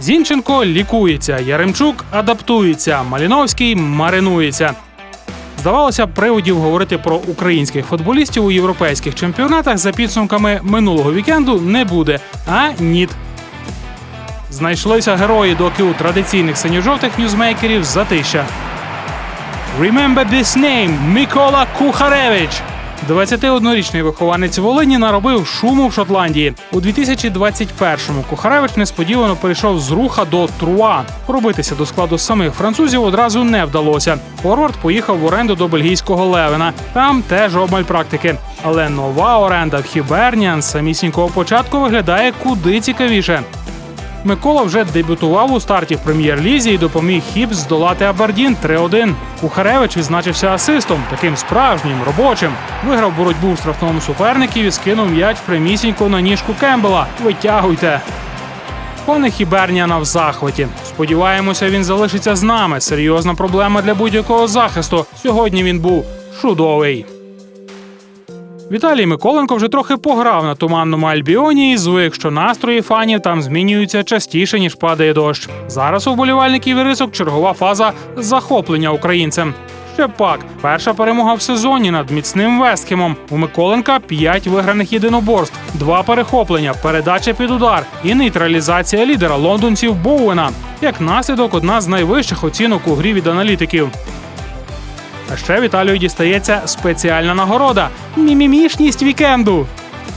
Зінченко лікується, Яремчук адаптується, Маліновський маринується. Здавалося, приводів говорити про українських футболістів у європейських чемпіонатах за підсумками минулого вікенду не буде. А ніт. Знайшлися герої, доки у традиційних синьо-жовтих ньюзмейкерів затища. Remember this name – Микола Кухаревич. 21-річний вихованець Волині наробив шуму в Шотландії. У 2021-му Кухаревич несподівано перейшов з руха до Труа. Пробитися до складу самих французів одразу не вдалося. Форвард поїхав в оренду до бельгійського Левена. Там теж обмаль практики. Але нова оренда в Хіберніан самісінького початку виглядає куди цікавіше. Микола вже дебютував у старті в прем'єр-лізі і допоміг Хібс здолати Абердін 3-1. Кухаревич відзначився асистом, таким справжнім, робочим. Виграв боротьбу в штрафному суперників і скинув м'яч прямісінько на ніжку Кембела. Витягуйте. Кони Хіберніана в захваті. Сподіваємося, він залишиться з нами. Серйозна проблема для будь-якого захисту. Сьогодні він був чудовий. Віталій Миколенко вже трохи пограв на туманному Альбіоні і звик, що настрої фанів там змінюються частіше ніж падає дощ. Зараз у вболівальників і рисок чергова фаза захоплення українцем. Ще пак, перша перемога в сезоні над міцним Вестхемом. У Миколенка п'ять виграних єдиноборств, два перехоплення, передача під удар і нейтралізація лідера лондонців Боуена. Як наслідок, одна з найвищих оцінок у грі від аналітиків. А ще Віталію дістається спеціальна нагорода мімімішність вікенду.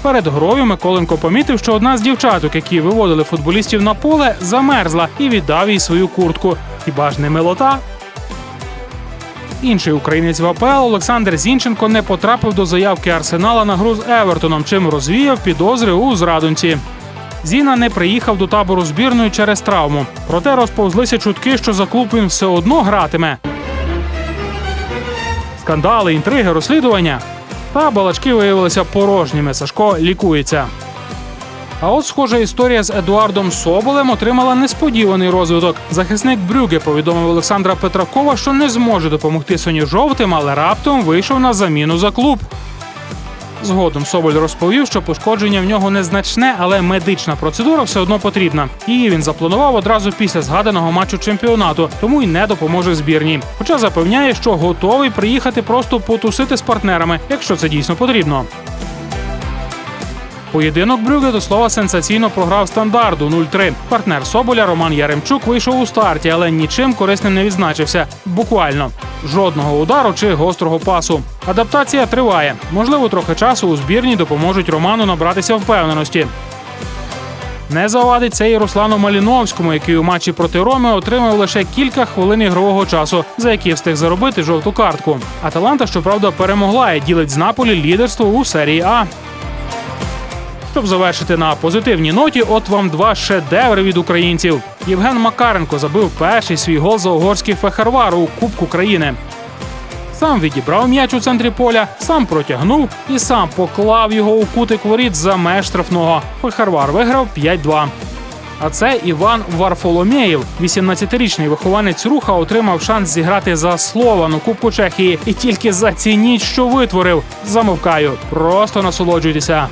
Перед грою Миколенко помітив, що одна з дівчаток, які виводили футболістів на поле, замерзла і віддав їй свою куртку. Хіба ж не милота? Інший українець в АПЛ Олександр Зінченко не потрапив до заявки Арсенала на гру з Евертоном, чим розвіяв підозри у зрадонці. Зіна не приїхав до табору збірної через травму. Проте розповзлися чутки, що за клуб він все одно гратиме. Скандали, інтриги, розслідування. Та балачки виявилися порожніми. Сашко лікується. А от схожа історія з Едуардом Соболем отримала несподіваний розвиток. Захисник Брюге повідомив Олександра Петракова, що не зможе допомогти Соні жовтим, але раптом вийшов на заміну за клуб. Згодом Соболь розповів, що пошкодження в нього незначне, але медична процедура все одно потрібна. Її він запланував одразу після згаданого матчу чемпіонату, тому й не допоможе збірній. Хоча запевняє, що готовий приїхати просто потусити з партнерами, якщо це дійсно потрібно. Поєдинок Брюге до слова сенсаційно програв стандарду 0-3. Партнер Соболя Роман Яремчук вийшов у старті, але нічим корисним не відзначився. Буквально жодного удару чи гострого пасу. Адаптація триває. Можливо, трохи часу у збірні допоможуть Роману набратися впевненості. Не завадить це і Руслану Маліновському, який у матчі проти Роми отримав лише кілька хвилин ігрового часу, за які встиг заробити жовту картку. Аталанта, щоправда, перемогла і ділить з Наполі лідерство у серії А. Щоб завершити на позитивній ноті, от вам два шедеври від українців. Євген Макаренко забив перший свій гол за угорський фехервар у Кубку країни. Сам відібрав м'яч у центрі поля, сам протягнув і сам поклав його у кутик воріт за меж штрафного. Фехервар виграв 5-2. А це Іван Варфоломєєв, 18-річний вихованець руха, отримав шанс зіграти за Слован у Кубку Чехії. І тільки зацініть, що витворив. Замовкаю, просто насолоджуйтеся.